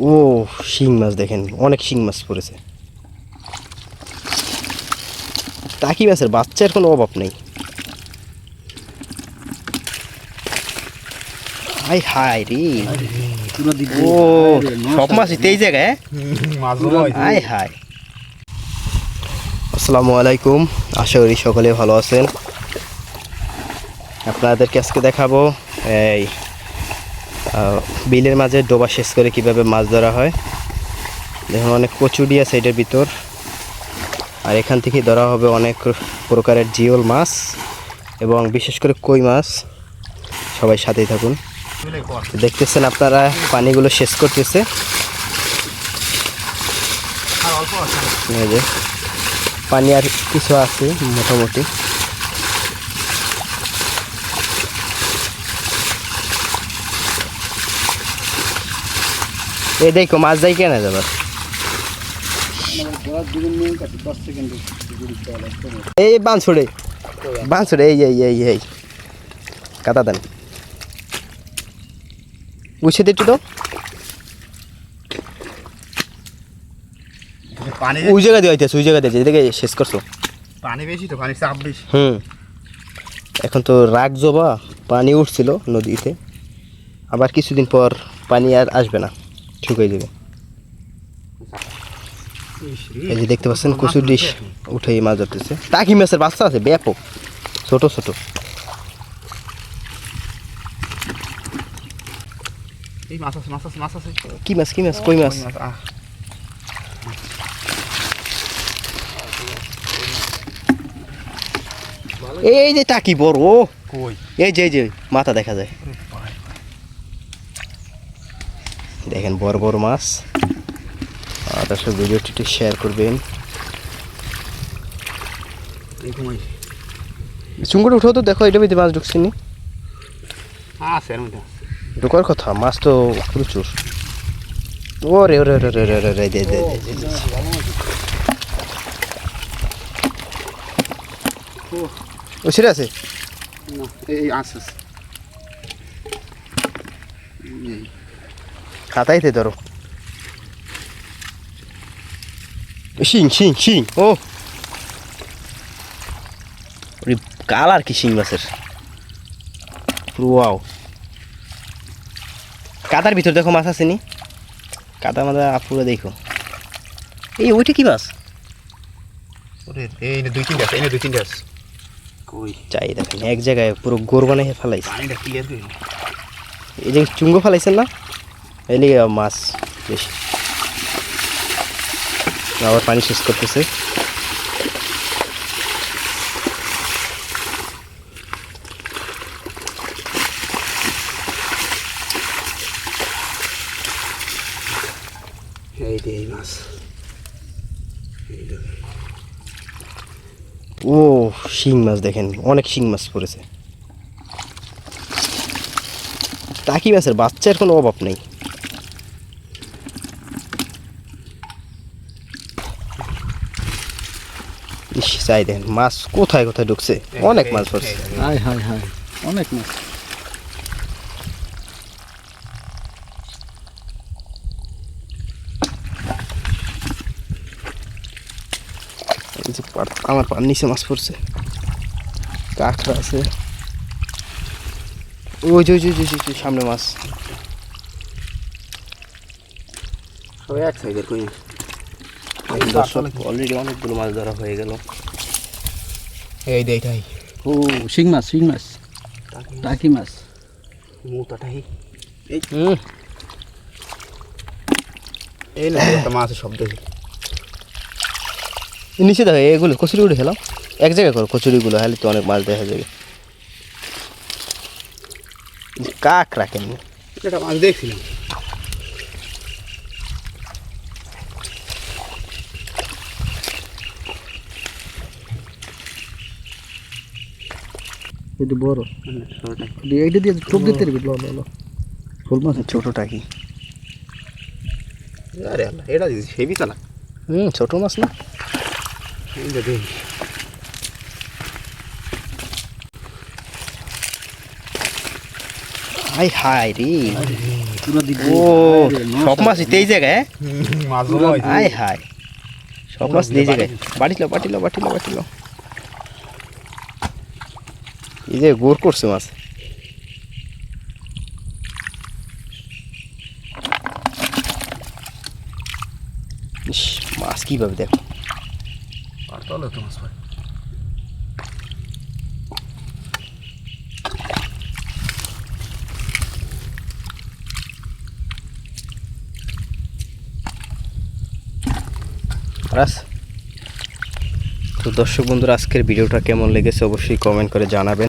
ও, শিং মাছ দেখেন, অনেক শিং মাছ পড়েছে। টাকি মাছের বাচ্চার কোনো অভাব নেই। হাই হাই রে। ও, সব জায়গায় হাই হাই। আসসালামু আলাইকুম, আশা করি সকলে ভালো আছেন। আপনাদেরকে আজকে দেখাবো, এই বিলের মাঝে ডোবা শেষ করে কীভাবে মাছ ধরা হয়? দেখুন, অনেক কচুরি আছে এটার ভিতর। আর এখান থেকে ধরা হবে অনেক প্রকারের জিওল মাছ এবং বিশেষ করে কই মাছ। সবাই সাথেই থাকুন। দেখতেছেন আপনারা, পানিগুলো শেষ করতেছে। পানি আর কিছু আছে, মোটামুটি। এই দেখো মাছ যাই কেনা যাবে। এই বাঁশড়ে বাঁশড়ে এই এই এই এই। কাতা দেন। বুঝে দিচ্ছি তো। পানি ওই জায়গা দিয়ে হইতেছে ওই জায়গা দিয়ে যেদিকে শেষ করছ। পানি বেশি তো পানি চাপ বেশি। হুম। এখন তো রাগ জবা পানি উঠছিল নদীতে। আবার কিছুদিন পর পানি আর আসবে না। ঠিক হয়ে যাবে এই যে দেখতে পাচ্ছেন কচুর ডিশ উঠে মাছ ধরতেছে। টাকি মাছের বাচ্চা আছে ব্যাপক। ছোট ছোট। কি মাছ কি মাছ কই মাছ? এই যে টাকি বড় এই যে এই যে মাথা দেখা যায়। দেখেন বড় বড় মাছ। আর দর্শক ভিডিওটি একটু শেয়ার করবেন। চুঙ্গুর উঠো তো দেখো এটা ভিতরে মাছ ঢুকছে নি? আছে ঢোকার কথা মাছ তো প্রচুর। ওরে ওরে ওরে ওরে ওরে ওরে দে দে দে, দে, দে। ও সেটা আছে? না এই আছে খাতাইতে ধরো। শিং শিং শিং ও। কালার কি শিং মাছের ওয়াও। কাদার ভিতর দেখো মাছ আছে নি? কাদা মাদা পুরো দেখো। এই ওইটা কি মাছ? এই দুই তিনটা আছে দুই তিনটা আছে কই চাই দেখেন এক জায়গায় পুরো গোর বানিয়ে ফেলাইছে এই যে চুঙ্গ ফেলাইছেন না? এই লিগে মাছ বেশি। আবার পানি শেষ করতেছে। এই যে মাছ। ও শিং মাছ দেখেন অনেক শিং মাছ পড়েছে। টাকি মাছের বাচ্চার কোনো অভাব নেই। ইস চাই দেখেন মাছ কোথায় কোথায় ঢুকছে? অনেক মাছ পড়ছে। হাই হাই হাই অনেক মাছ। আমার পার নিচে মাছ পড়ছে। কাঁকড়া আছে। ওই যে যে, সামনে মাছ। সবাই এক সাইজের কই? দর্শক অলরেডি অনেকগুলো মাছ ধরা হয়ে গেল। এই এইটাই ও শিং মাছ শিং মাছ। টাকি মাছ। মুতাটাই হুম এই। না একটা মাছের শব্দ নিচে দেখো এগুলো কচুরিগুলো খেলাম এক জায়গায় করো কচুরিগুলো হলে তো অনেক মাছ দেখা যাবে কাক রাখেন। একটা মাছ দেখছিলাম। এটা বড় এইটা দিয়ে টোপ দিতে পারবি ল ল ল ফুল মাছ ছোটটা কি আরে আল্লাহ এটা হেভি চালা হুম ছোট মাছ না এই যে হাই হাই রে ও সব মাছ এই জায়গায় মাছ হাই হাই সব মাছ এই জায়গায় বাটিল বাটিল বাটিল বাটিল এই যে গোর করছে মাছ। ইস, মাছ কীভাবে দেখো। তো মাছ রাস। তো দর্শক বন্ধুরা আজকের ভিডিওটা কেমন লেগেছে অবশ্যই কমেন্ট করে জানাবেন।